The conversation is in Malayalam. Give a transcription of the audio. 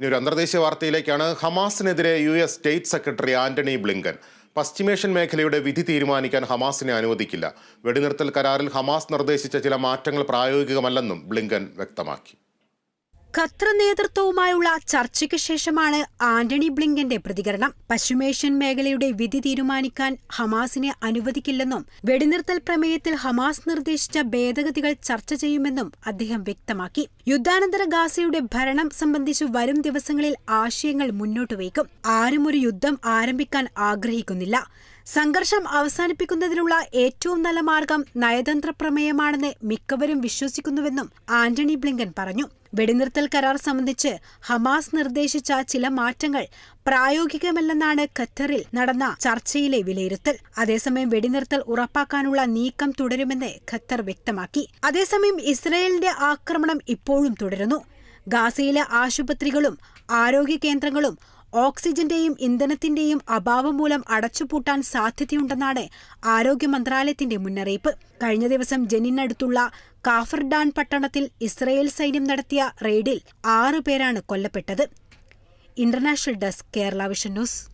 ഇനി ഒരു അന്തർദേശീയ വാർത്തയിലേക്കാണ്. ഹമാസിനെതിരെ U S state secretary Antony Blinken. പശ്ചിമേഷ്യൻ മേഖലയുടെ വിധി തീരുമാനിക്കാൻ ഹമാസിനെ അനുവദിക്കില്ല. വെടിനിർത്തൽ കരാറിൽ ഹമാസ് നിർദ്ദേശിച്ച ചില മാറ്റങ്ങൾ പ്രായോഗികമല്ലെന്നും ബ്ലിങ്കൻ വ്യക്തമാക്കി. ഖത്തർ നേതൃത്വവുമായുള്ള ചർച്ചയ്ക്ക് ശേഷമാണ് ആന്റണി ബ്ലിങ്കന്റെ പ്രതികരണം. പശ്ചിമേഷ്യൻ മേഖലയുടെ വിധി തീരുമാനിക്കാൻ ഹമാസിനെ അനുവദിക്കില്ലെന്നും വെടിനിർത്തൽ പ്രമേയത്തിൽ ഹമാസ് നിർദ്ദേശിച്ച ഭേദഗതികൾ ചർച്ച ചെയ്യുമെന്നും അദ്ദേഹം വ്യക്തമാക്കി. യുദ്ധാനന്തര ഗാസയുടെ ഭരണം സംബന്ധിച്ച് വരും ദിവസങ്ങളിൽ ആശയങ്ങൾ മുന്നോട്ട് വയ്ക്കും. ആരും ഒരു യുദ്ധം ആരംഭിക്കാൻ ആഗ്രഹിക്കുന്നില്ല. സംഘർഷം അവസാനിപ്പിക്കുന്നതിനുള്ള ഏറ്റവും നല്ല മാർഗം നയതന്ത്ര പ്രമേയമാണെന്ന് മിക്കവരും വിശ്വസിക്കുന്നുവെന്നും ആന്റണി ബ്ലിങ്കൻ പറഞ്ഞു. വെടിനിർത്തൽ കരാർ സംബന്ധിച്ച് ഹമാസ് നിർദ്ദേശിച്ച ചില മാറ്റങ്ങൾ പ്രായോഗികമല്ലെന്നാണ് ഖത്തറിൽ നടന്ന ചർച്ചയിലെ വിലയിരുത്തൽ. അതേസമയം വെടിനിർത്തൽ ഉറപ്പാക്കാനുള്ള നീക്കം തുടരുമെന്ന് ഖത്തർ വ്യക്തമാക്കി. അതേസമയം ഇസ്രയേലിന്റെ ആക്രമണം ഇപ്പോഴും തുടരുന്നു. ഗാസയിലെ ആശുപത്രികളും ആരോഗ്യ കേന്ദ്രങ്ങളും ഓക്സിജന്റെയും ഇന്ധനത്തിന്റെയും അഭാവം മൂലം അടച്ചുപൂട്ടാൻ സാധ്യതയുണ്ടെന്നാണ് ആരോഗ്യ മന്ത്രാലയത്തിന്റെ മുന്നറിയിപ്പ്. കഴിഞ്ഞ ദിവസം ജനിനടുത്തുള്ള കാഫർഡാൻ പട്ടണത്തിൽ ഇസ്രയേൽ സൈന്യം നടത്തിയ റെയ്ഡിൽ ആറ് പേരാണ് കൊല്ലപ്പെട്ടത്. International desk Kerala Vision News.